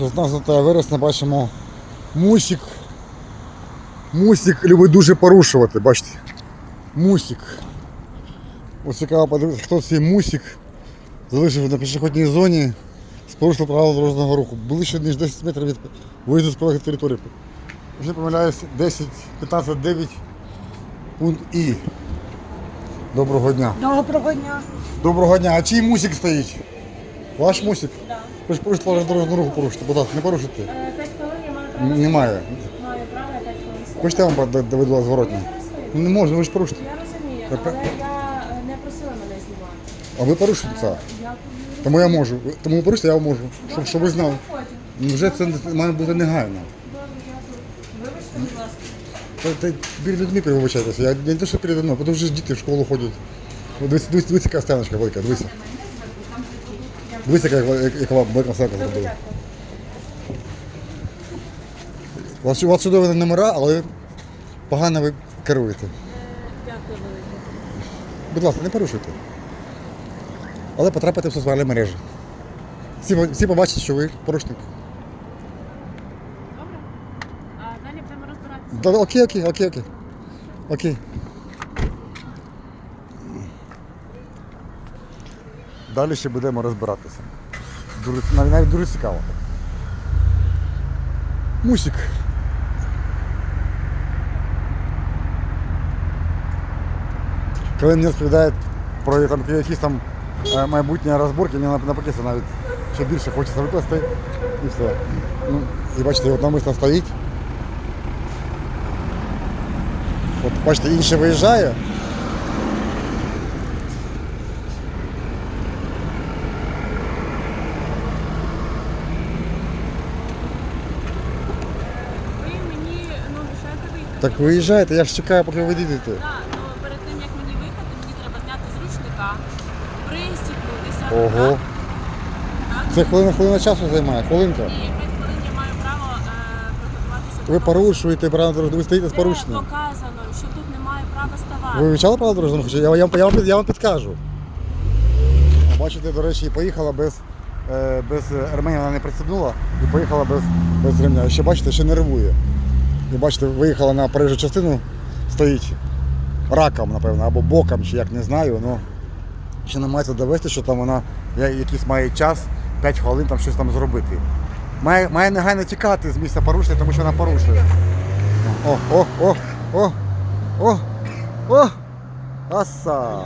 16 вересня бачимо мусик. Мусик любить дуже порушувати, бачите. Мусик. Ось цікаво подивитися, хто цей мусик залишив на пішохідній зоні з порушенням правил дорожнього руху. Ближче ніж 10 метрів від виїзду з прилеглих територій. Вже помиляюсь 10, 15, 9 пункт І. Доброго дня. Доброго дня. Доброго дня. А чий мусик стоїть? Ваш мусик? Да. Ви ж порушите дорожнього руху порушите. Будь ласка, не порушуйте. Е, П'ять хвилин я маю право. Немає. Маю право п'ять хвилин. Хочете я вам доведу зворотні? Ну, Не можна, ви ж порушите. Я розумію, але я е, не просила мене знімати. А ви порушите це. Я Тому я можу. Тому ви порушите, я можу. Щоб, щоб ви знали. Потім. Ну, Вже це має бути негайно. Добре, дякую. Вибачте, будь ласка. Та, та, перед людьми вибачайтеся. Я, я не те, що передо мною, тому що ж діти в школу ходять. Дивіться, дивіться, дивіться, яка стеночка велика, дивіться. Вам велика стенка Добре, У вас, у вас чудові номера, але погано ви керуєте. Дякую велике. Будь ласка, не порушуйте. Але потрапите в соціальні мережі. Всі, всі побачать, що ви порушник. Добре. А далі будемо розбиратися. Да, окей, окей, окей, окей. Окей. Далі ще будемо розбиратися. Дуже, навіть, дуже цікаво. Мусик. Коли мені розповідають про там, якісь там е, майбутні розборки, мені навпаки навіть ще більше хочеться викласти і все. Ну, і бачите, от намисно стоїть. От бачите, інший виїжджає. Ви мені ну, мішаєте виїхати. Так виїжджаєте, я ж чекаю, поки ви дійдете. Так, ну перед тим як мені виїхати, мені треба зняти з ручника, пристібнутися. Ого. Так? Це хвилина хвилина часу займає, хвилинка. І 5 хвилин я маю право е, приготуватися. Ви порушуєте правила дорожнього, ви стоїте з Це порушенням. показано, що тут немає права ставати. Ви вивчали правила дорожнього руху? Я, я, я, вам- я вам підкажу. Бачите, до речі, поїхала без, е, без ремені, вона не присібнула і поїхала без, без ремня. Ще бачите, ще нервує. І бачите, виїхала на проїжджу частину, стоїть раком, напевно, або боком, чи як не знаю. Ну, ще намагається довести, що там вона якийсь має час, 5 хвилин там щось там зробити. Має, має негайно тікати з місця порушення, тому що вона порушує. О, о, о, о, о, о, аса.